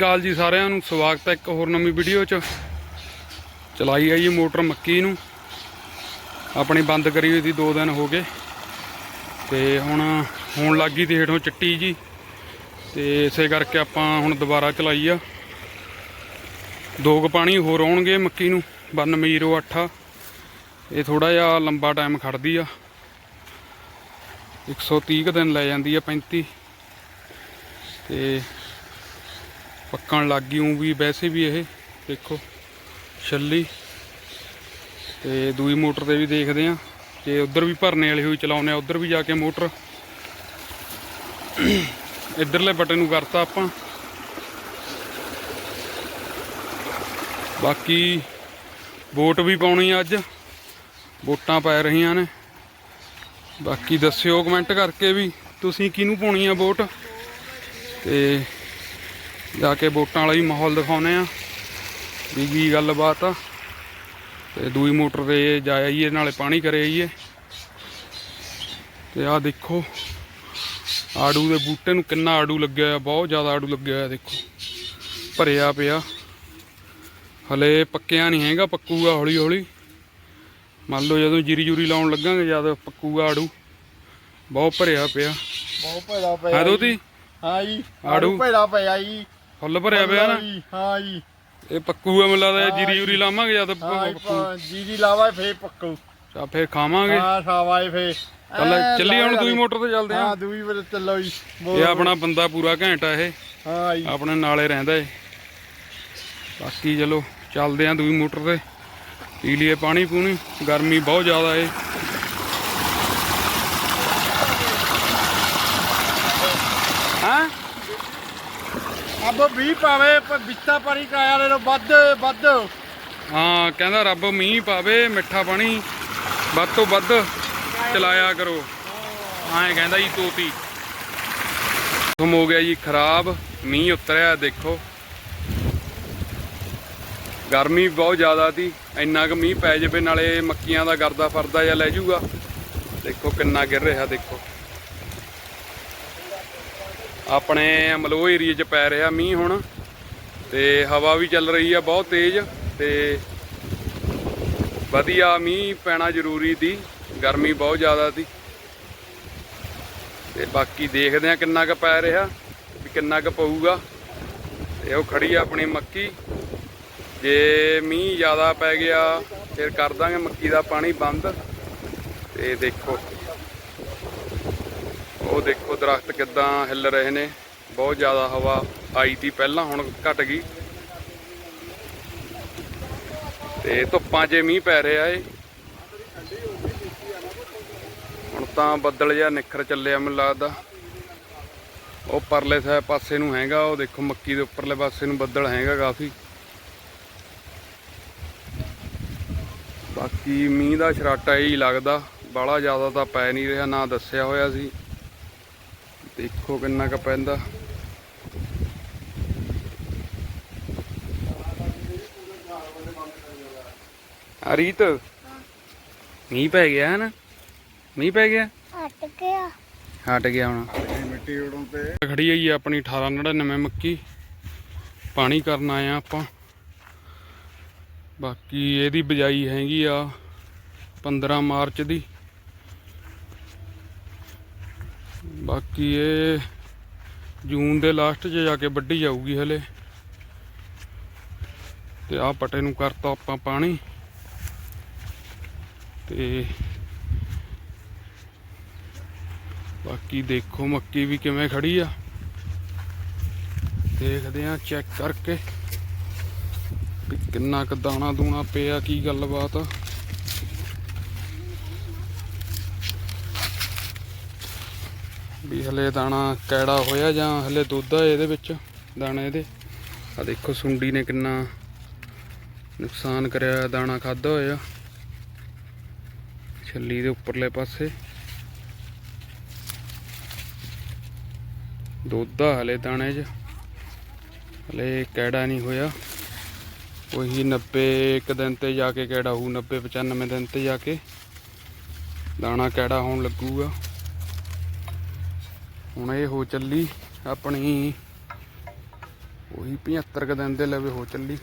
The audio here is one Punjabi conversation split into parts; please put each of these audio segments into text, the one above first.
ਗਾਲ ਜੀ ਸਾਰਿਆਂ ਨੂੰ, ਸਵਾਗਤ ਹੈ ਇੱਕ ਹੋਰ ਨਵੀਂ ਵੀਡੀਓ 'ਚ। ਚਲਾਈ ਆ ਜੀ ਮੋਟਰ ਮੱਕੀ ਨੂੰ। ਆਪਣੀ ਬੰਦ ਕਰੀ ਹੋਈ ਸੀ 2 ਦਿਨ ਹੋ ਗਏ। ਤੇ ਹੁਣ, ਹੋਣ ਲੱਗੀ ਤੇ ਹੇਠੋਂ ਚਿੱਟੀ ਜੀ। ਤੇ ਇਸੇ ਕਰਕੇ ਆਪਾਂ ਹੁਣ ਦੁਬਾਰਾ ਚਲਾਈ ਆ। ਦੋ ਕੁ ਪਾਣੀ ਹੋਰ ਆਉਣਗੇ ਮੱਕੀ ਨੂੰ 9208 ਇਹ ਥੋੜਾ ਜਿਹਾ ਲੰਬਾ ਟਾਈਮ ਖੜਦੀ ਆ। 130 ਕੁ ਦਿਨ ਲੈ ਜਾਂਦੀ ਆ 35 ਤੇ ਪੱਕਣ ਲੱਗ ਗਈ ਉਂ ਵੀ ਵੈਸੇ ਵੀ ਇਹ, ਦੇਖੋ, ਛੱਲੀ। ਤੇ ਦੂਈ ਮੋਟਰ ਤੇ ਵੀ ਦੇਖਦੇ ਆ ਜੇ ਉਧਰ ਵੀ ਭਰਨੇ ਵਾਲੀ ਹੋਈ ਚਲਾਉਨੇ ਆ, ਉਧਰ ਵੀ ਜਾ ਕੇ ਮੋਟਰ। ਇਧਰਲੇ ਬਟਨ ਨੂੰ ਕਰਤਾ ਆਪਾਂ। ਬਾਕੀ ਵੋਟ ਵੀ ਪਾਉਣੀ ਆ ਅੱਜ, ਵੋਟਾਂ ਪੈ ਰਹੀਆਂ ਨੇ। ਬਾਕੀ ਦੱਸਿਓ ਕਮੈਂਟ ਕਰਕੇ ਵੀ, ਤੁਸੀਂ ਕਿਹਨੂੰ ਪਾਉਣੀ ਆ ਵੋਟ? ਤੇ ਜਾ ਕੇ ਵੋਟਾਂ ਵਾਲਾ ਹੀ ਮਾਹੌਲ ਦਿਖਾਉਨੇ ਆ ਵੀ ਕੀ ਗੱਲਬਾਤ ਆ। ਤੇ ਦੂਈ ਮੋਟਰ ਤੇ ਜਾ ਆਈਏ ਨਾਲੇ ਪਾਣੀ ਕਰੇ ਆਈਏ। ਤੇ ਆਹ ਦੇਖੋ ਆੜੂ ਦੇ ਬੂਟੇ ਨੂੰ ਕਿੰਨਾ ਆੜੂ ਲੱਗਿਆ ਹੋਇਆ ਬਹੁਤ ਜ਼ਿਆਦਾ ਆੜੂ ਲੱਗਿਆ ਹੋਇਆ ਦੇਖੋ। ਭਰਿਆ ਪਿਆ। ਹਲੇ ਪੱਕਿਆ ਨਹੀਂ ਹੈਗਾ ਪੱਕੂਗਾ ਹੌਲੀ ਹੌਲੀ ਮੰਨ ਲਓ ਜਦੋਂ ਜੀਰੀ ਜੂਰੀ ਲਾਉਣ ਲੱਗਾਂਗੇ ਜਦ ਪੱਕੂਗਾ ਆੜੂ। ਬਹੁਤ ਭਰਿਆ ਪਿਆ। ਬਹੁਤ ਭੈੜਾ ਪਿਆ ਹੈ। ਦੋਤੀ? ਹਾਂ ਜੀ ਆੜੂ? ਭੈੜਾ ਪਿਆ ਜੀ। ਫੁੱਲ ਭਰਿਆ ਪਿਆ ਨਾ। ਜੀ, ਹਾਂ ਜੀ ਇਹ ਮੈਨੂੰ ਲੱਗਦਾ ਇਹ ਹਾਂ ਜੀਰੀ ਜੂਰੀ ਲਾਵਾਂਗੇ ਜਦ ਹਾਂ ਜੀ, ਪੱਕੂ। ਪ- ਜੀ ਜੀ ਲਾਵਾ ਫੇਰ ਪੱਕੂ। ਤਾਂ ਫਿਰ ਖਾਵਾਂਗੇ। ਹਾਂ ਸਾਵਾਏ ਫੇਰ। ਚੱਲ ਚੱਲੀ ਹੁਣ ਦੂਈ ਮੋਟਰ ਤੇ ਚੱਲਦੇ ਹਾਂ। ਆ ਦੂਈ ਵੇਲੇ ਚੱਲੋ ਜੀ। ਇਹ ਆਪਣਾ ਬੰਦਾ ਪੂਰਾ ਘੈਂਟਾ ਇਹ। ਹਾਂ ਜੀ ਆਪਣੇ ਨਾਲੇ ਰਹਿੰਦਾ ਏ ਬਾਕੀ ਚਲੋ ਚੱਲਦੇ ਆ ਦੂਈ ਮੋਟਰ ਤੇ। ਪੀ ਲਈਏ ਪਾਣੀ ਪੂਣੀ। ਗਰਮੀ ਬਹੁਤ ਜ਼ਿਆਦਾ ਏ। ਹਾਂ? ਰੱਬ ਵੀ ਪਾਵੇ ਪਰ ਬਿੱਤਾ ਪਾਣੀ ਕਾਇਆ ਲੈ ਲੋ ਵੱਧ ਵੱਧ। ਹਾਂ, ਕਹਿੰਦਾ ਰੱਬ ਮੀਂਹ ਪਾਵੇ, ਮਿੱਠਾ ਪਾਣੀ, ਵੱਧ ਤੋਂ ਵੱਧ ਚਲਾਇਆ ਕਰੋ। ਐਂ ਕਹਿੰਦਾ ਜੀ ਤੋਤੀ। ਹੁਕਮ ਹੋ ਗਿਆ ਜੀ, ਖਰਾਬ, ਮੀਂਹ ਉਤਰਿਆ, ਦੇਖੋ। ਗਰਮੀ ਬਹੁਤ ਜ਼ਿਆਦਾ ਸੀ, ਇੰਨਾ ਕੁ ਮੀਂਹ ਪੈ ਜਾਵੇ, ਨਾਲੇ ਮੱਕੀਆਂ ਦਾ ਗਰਦਾ ਫਰਦਾ ਜਾਂ ਲੈ ਜੂਗਾ ਦੇਖੋ ਕਿੰਨਾ ਗਿਰ ਰਿਹਾ, ਦੇਖੋ। ਆਪਣੇ ਅਮਲੋਹ ਏਰੀਏ 'ਚ ਪੈ ਰਿਹਾ ਮੀਂਹ ਹੁਣ ਤੇ ਹਵਾ ਵੀ ਚੱਲ ਰਹੀ ਆ, ਬਹੁਤ ਤੇਜ਼ ਤੇ ਵਧੀਆ ਮੀਂਹ ਪੈਣਾ ਜ਼ਰੂਰੀ ਸੀ ਗਰਮੀ ਬਹੁਤ ਜ਼ਿਆਦਾ ਸੀ ਤੇ ਬਾਕੀ ਦੇਖਦੇ ਆ ਕਿੰਨਾ ਕੁ ਪੈ ਰਿਹਾ, ਵੀ ਕਿੰਨਾ ਕੁ ਪਊਗਾ। ਤੇ ਉਹ ਖੜੀ ਆ ਆਪਣੀ ਮੱਕੀ। ਜੇ ਮੀਂਹ ਜ਼ਿਆਦਾ ਪੈ ਗਿਆ, ਫਿਰ ਕਰ ਦਾਂਗੇ ਮੱਕੀ ਦਾ ਪਾਣੀ ਬੰਦ। ਤੇ ਦੇਖੋ। ਉਹ ਦੇਖੋ ਦਰਖਤ ਕਿੱਦਾਂ ਹਿੱਲ ਰਹੇ ਨੇ। ਬਹੁਤ ਜ਼ਿਆਦਾ ਹਵਾ ਆਈ ਤੀ ਪਹਿਲਾਂ, ਹੁਣ ਘਟ ਗਈ। ਤੇ ਧੁੱਪਾਂ 'ਚ ਮੀਂਹ ਪੈ ਰਿਹਾ ਏ। ਹੁਣ ਤਾਂ ਬੱਦਲ ਜਿਹਾ ਨਿਖਰ ਚੱਲਿਆ ਮੈਨੂੰ ਲੱਗਦਾ। ਉਹ ਪਰਲੇ ਸਾਈਡ ਪਾਸੇ ਨੂੰ ਹੈਗਾ, ਉਹ ਦੇਖੋ ਮੱਕੀ ਦੇ ਉੱਪਰਲੇ ਪਾਸੇ ਨੂੰ ਬੱਦਲ ਹੈਗਾ ਕਾਫੀ। ਬਾਕੀ ਮੀਂਹ ਦਾ ਛਰਾਟਾ ਹੀ ਲੱਗਦਾ। ਬਾਹਲਾ ਜ਼ਿਆਦਾ ਤਾਂ ਪੈ ਨਹੀਂ ਰਿਹਾ, ਨਾ ਦੱਸਿਆ ਹੋਇਆ ਸੀ। ਦੇਖੋ ਕਿੰਨਾ ਕੁ ਪੈਂਦਾ। ਆ ਰੀਤ ਮੀਂਹ ਪੈ ਗਿਆ ਹੈ ਨਾ ਮੀਂਹ ਪੈ ਗਿਆ? ਹਟ ਗਿਆ। ਹਟ ਗਿਆ ਹੁਣ। ਮਿੱਟੀ ਉਡੋਂ ਤੇ। ਖੜੀ ਹੈ ਜੀ ਆਪਣੀ 1899 ਮੱਕੀ। ਪਾਣੀ ਕਰਨ ਆਏ ਆ ਆਪਾਂ। ਬਾਕੀ ਇਹਦੀ ਬਜਾਈ ਹੈਗੀ ਆ 15 ਮਾਰਚ ਦੀ। ਬਾਕੀ ਇਹ ਜੂਨ ਦੇ ਲਾਸਟ 'ਚ ਜਾ ਕੇ ਵੱਢੀ ਜਾਊਗੀ ਹਲੇ। ਤੇ ਆਹ ਪਟੇ ਨੂੰ ਕਰਤਾ ਆਪਾਂ ਪਾਣੀ। ਤੇ ਬਾਕੀ ਦੇਖੋ ਮੱਕੀ ਵੀ ਕਿਵੇਂ ਖੜੀ ਆ। ਦੇਖਦੇ ਆ ਚੈੱਕ ਕਰਕੇ ਵੀ ਕਿੰਨਾ ਕੁ ਦਾਣਾ ਦੂਣਾ ਪਿਆ, ਕੀ ਗੱਲਬਾਤ ਆ। ਵੀ ਹਲੇ ਦਾਣਾ ਕੈੜਾ ਹੋਇਆ ਜਾਂ ਹਲੇ ਦੁੱਧ ਆ ਇਹਦੇ ਵਿੱਚ, ਦਾਣੇ ਇਹਦੇ। ਆ ਦੇਖੋ ਸੁੰਡੀ ਨੇ ਕਿੰਨਾ ਨੁਕਸਾਨ ਕਰਿਆ, ਦਾਣਾ ਖਾਦਾ ਹੋਇਆ। ਛੱਲੀ ਦੇ ਉੱਪਰਲੇ ਪਾਸੇ। ਦੁੱਧ ਆ ਹਲੇ ਦਾਣੇ 'ਚ। ਹਲੇ ਕੈੜਾ ਨਹੀਂ ਹੋਇਆ। ਉਹੀ 90 ਇੱਕ ਦਿਨ ਤੇ ਜਾ ਕੇ ਕਿਹੜਾ ਹੋਊ 90 95 ਦਿਨ ਤੇ ਜਾ ਕੇ ਦਾਣਾ ਕੈੜਾ ਹੋਣ ਲੱਗੂਗਾ। ਹੁਣ ਇਹ ਹੋ ਚੱਲੀ ਆਪਣੀ ਉਹੀ 75 ਕ ਦਿਨ ਦੇ ਲਵੇ ਹੋ ਚੱਲੀ।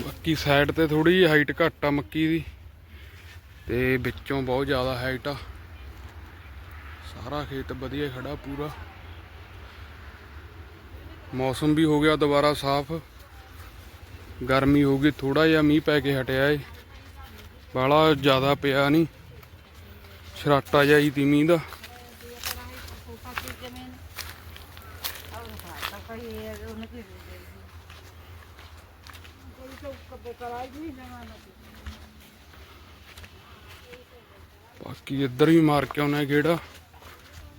ਬਾਕੀ ਸਾਈਡ ਤੇ ਥੋੜੀ ਹਾਈਟ ਘੱਟ ਆ ਮੱਕੀ ਦੀ ਤੇ ਵਿੱਚੋਂ ਬਹੁਤ ਜ਼ਿਆਦਾ ਹਾਈਟ ਆ। ਸਾਰਾ ਖੇਤ ਵਧੀਆ ਖੜਾ ਪੂਰਾ। ਮੌਸਮ ਵੀ ਹੋ ਗਿਆ ਦੁਬਾਰਾ ਸਾਫ਼। ਗਰਮੀ ਹੋ ਗਈ ਥੋੜਾ ਜਿਹਾ ਮੀਂਹ ਪੈ ਕੇ ਹਟਿਆ ਏ। ਬਾਲਾ ਜ਼ਿਆਦਾ ਪਿਆ ਨਹੀਂ। ਛਰਾਟਾ ਜਿਹਾ ਹੀ ਤੀਮੀ ਦਾ। ਬਾਕੀ ਇੱਧਰ ਵੀ ਮਾਰ ਕੇ ਆਉਣਾ ਗੇੜਾ।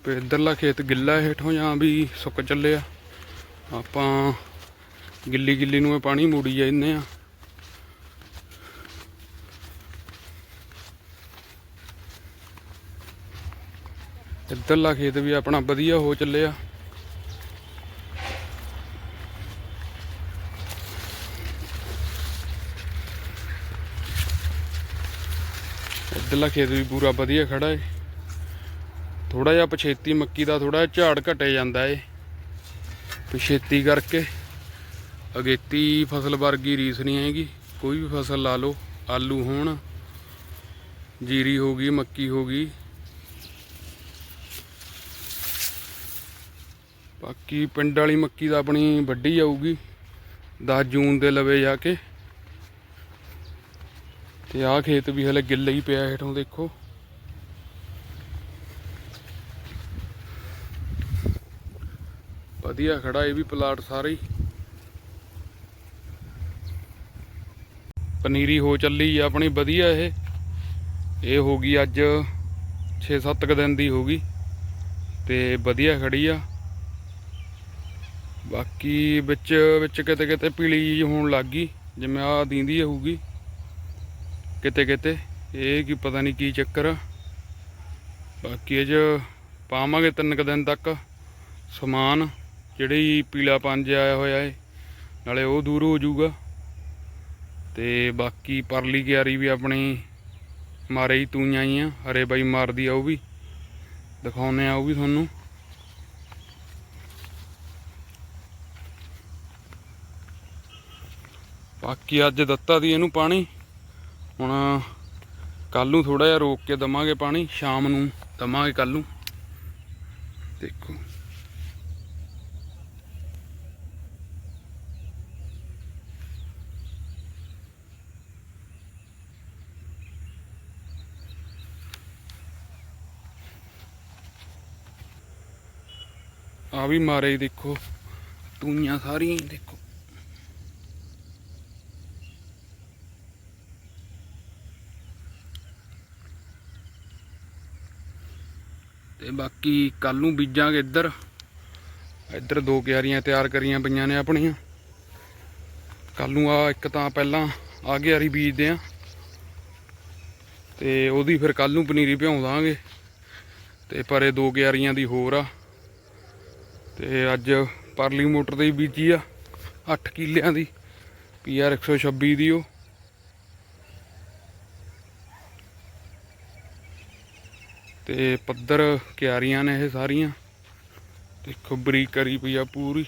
ਤੇ ਇੱਧਰਲਾ ਖੇਤ ਗਿੱਲਾ ਹੇਠੋਂ ਜਾਂ ਵੀ ਸੁੱਕ ਚੱਲਿਆ। ਆਪਾਂ ਗਿੱਲੀ ਗਿੱਲੀ ਨੂੰ ਇਹ ਪਾਣੀ ਮੋੜੀ ਜਾਂਦੇ ਆ। ਇੱਧਰਲਾ ਖੇਤ ਵੀ ਆਪਣਾ ਵਧੀਆ ਹੋ ਚੱਲਿਆ। ਇੱਧਰਲਾ ਖੇਤ ਵੀ ਪੂਰਾ ਵਧੀਆ ਖੜਾ ਏ। ਥੋੜਾ ਜਿਹਾ ਪਛੇਤੀ ਮੱਕੀ ਦਾ ਥੋੜਾ ਝਾੜ ਘਟੇ ਜਾਂਦਾ ਏ। ਪਛੇਤੀ ਕਰਕੇ ਅਗੇਤੀ ਫਸਲ ਵਰਗੀ ਰੀਸ ਨਹੀਂ ਹੈਗੀ। ਕੋਈ ਵੀ ਫਸਲ ਲਾ ਲਓ, ਆਲੂ ਹੋਣ, ਜੀਰੀ ਹੋ ਗਈ, ਮੱਕੀ ਹੋ ਗਈ। ਬਾਕੀ ਪਿੰਡ ਵਾਲੀ ਮੱਕੀ ਤਾਂ ਆਪਣੀ ਵੱਡੀ ਆਊਗੀ 10 ਜੂਨ ਦੇ ਲਵੇ ਜਾ ਕੇ। ਤੇ ਆਹ ਖੇਤ ਵੀ ਹਲੇ ਗਿੱਲਾ ਹੀ ਪਿਆ ਹੇਠੋਂ ਦੇਖੋ। ਵਧੀਆ ਖੜਾ ਇਹ ਵੀ ਪਲਾਟ ਸਾਰਾ ਹੀ। ਪਨੀਰੀ ਹੋ ਚੱਲੀ ਆ ਆਪਣੀ ਵਧੀਆ ਇਹ। ਇਹ ਹੋ ਗਈ ਅੱਜ 6-7 ਕ ਦਿਨ ਦੀ ਹੋ ਗਈ। ਤੇ ਵਧੀਆ ਖੜੀ ਆ। ਬਾਕੀ ਵਿੱਚ ਵਿੱਚ ਕਿਤੇ ਕਿਤੇ ਪੀਲੀ ਜਿਹੀ ਹੋਣ ਲੱਗ ਗਈ, ਜਿਵੇਂ ਆ ਦੀਂਦੀ ਹੋਊਗੀ। ਕਿਤੇ ਕਿਤੇ, ਇਹ ਕੀ ਪਤਾ ਨਹੀਂ ਕੀ ਚੱਕਰ ਬਾਕੀ ਇਹ ਪਾਵਾਂਗੇ ਤਿੰਨ ਕੁ ਦਿਨ ਤੱਕ ਸਮਾਨ, ਜਿਹੜੀ ਪੀਲਾ ਪੰਜ ਆਇਆ ਹੋਇਆ ਏ, ਨਾਲੇ ਉਹ ਦੂਰ ਹੋ ਜਾਊਗਾ। ਤੇ ਬਾਕੀ ਪਰਲੀ ਕਿਆਰੀ ਵੀ ਆਪਣੀ ਮਾਰੇ ਹੀ ਤੂੰ ਆਈ ਆ, ਹਰੇ ਬਾਈ ਮਾਰਦੀ ਆ ਉਹ ਵੀ। ਦਿਖਾਉਨੇ ਆ ਉਹ ਵੀ ਤੁਹਾਨੂੰ। ਬਾਕੀ ਅੱਜ ਦਿੱਤਾ ਦੀ ਇਹਨੂੰ ਪਾਣੀ। ਹੁਣ ਕੱਲ ਨੂੰ ਥੋੜਾ ਜਿਹਾ ਰੋਕ ਕੇ ਦਵਾਂਗੇ ਪਾਣੀ, ਸ਼ਾਮ ਨੂੰ ਦਵਾਂਗੇ ਕੱਲ ਨੂੰ। ਦੇਖੋ। ਆ ਵੀ ਮਾਰੇ ਦੇਖੋ, ਤੂਈਆਂ ਸਾਰੀਆਂ ਦੇਖੋ। ਤੇ ਬਾਕੀ ਕੱਲ ਨੂੰ ਬੀਜਾਂਗੇ ਇੱਧਰ। ਇੱਧਰ ਦੋ ਕਿਆਰੀਆਂ ਤਿਆਰ ਕਰੀਆਂ ਪਈਆਂ ਨੇ ਆਪਣੀਆਂ। ਕੱਲ ਨੂੰ ਆ ਇੱਕ ਤਾਂ ਪਹਿਲਾਂ ਆ ਕਿਆਰੀ ਬੀਜਦੇ ਆ। ਤੇ ਉਹਦੀ ਫਿਰ ਕੱਲ ਨੂੰ ਪਨੀਰੀ ਭਿਉਂ ਦਾਂਗੇ। ਤੇ ਪਰ ਇਹ ਦੋ ਕਿਆਰੀਆਂ ਦੀ ਹੋਰ ਆ। ਤੇ ਅੱਜ ਪਰਲੀ ਮੋਟਰ ਤੇ ਬੀਜੀ ਆ। 8 ਕਿੱਲਿਆਂ ਦੀ। ਪੀਆਰ 126 ਦੀ ਉਹ। ਤੇ ਪੱਧਰ ਕਿਆਰੀਆਂ ਨੇ ਇਹ ਸਾਰੀਆਂ। ਦੇਖੋ ਬਰੀਕ ਕਰੀ ਪਈ ਆ ਪੂਰੀ।